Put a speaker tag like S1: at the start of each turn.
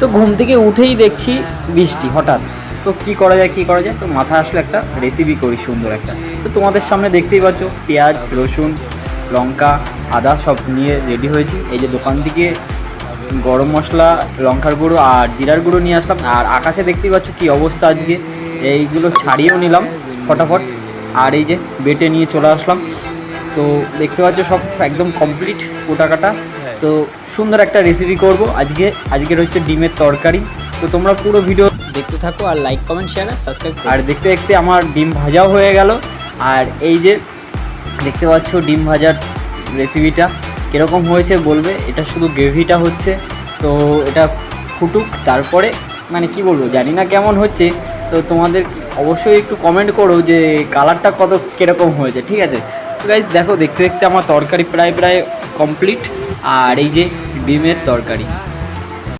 S1: তো ঘুম থেকে উঠেই দেখছি বৃষ্টি, হঠাৎ। তো কি করা যায়, কি করা যায়? তো মাথায় আসলে একটা রেসিপি করি, সুন্দর একটা। তো তোমাদের সামনে দেখতেই পাচ্ছ, পেঁয়াজ, রসুন, লঙ্কা, আদা সব নিয়ে রেডি হয়েছি। এই যে দোকান থেকে গরম মশলা, লঙ্কার গুঁড়ো আর জিরার গুঁড়ো নিয়ে আসলাম। আর আকাশে দেখতেই পাচ্ছ কি অবস্থা আজকে। এইগুলো ছাড়িয়েও নিলাম ফটাফট। আর এই যে বেটে নিয়ে চলে আসলাম। তো দেখতে পাচ্ছ সব একদম কমপ্লিট কোটা কাটা তো সুন্দর একটা রেসিপি করব। আজকে, আজকের হচ্ছে ডিমের তরকারি। তো তোমরা পুরো ভিডিও দেখতে থাকো আর লাইক কমেন্ট শেয়ার আর সাবস্ক্রাইব আর দেখতে দেখতে আমার ডিম ভাজাও হয়ে গেল। আর এই যে দেখতে পাচ্ছ ডিম ভাজার রেসিপিটা কীরকম হয়েছে বলবে? এটা শুধু গ্রেভিটা হচ্ছে। তো এটা ফুটুক, তারপরে মানে কি বলব, জানি না কেমন হচ্ছে। তো তোমাদের অবশ্যই একটু কমেন্ট করো যে কালারটা কত কীরকম হয়েছে, ঠিক আছে? তো গাইজ দেখো, দেখতে দেখতে আমার তরকারি প্রায় প্রায় কমপ্লিট আর এই যে ডিমের তরকারি।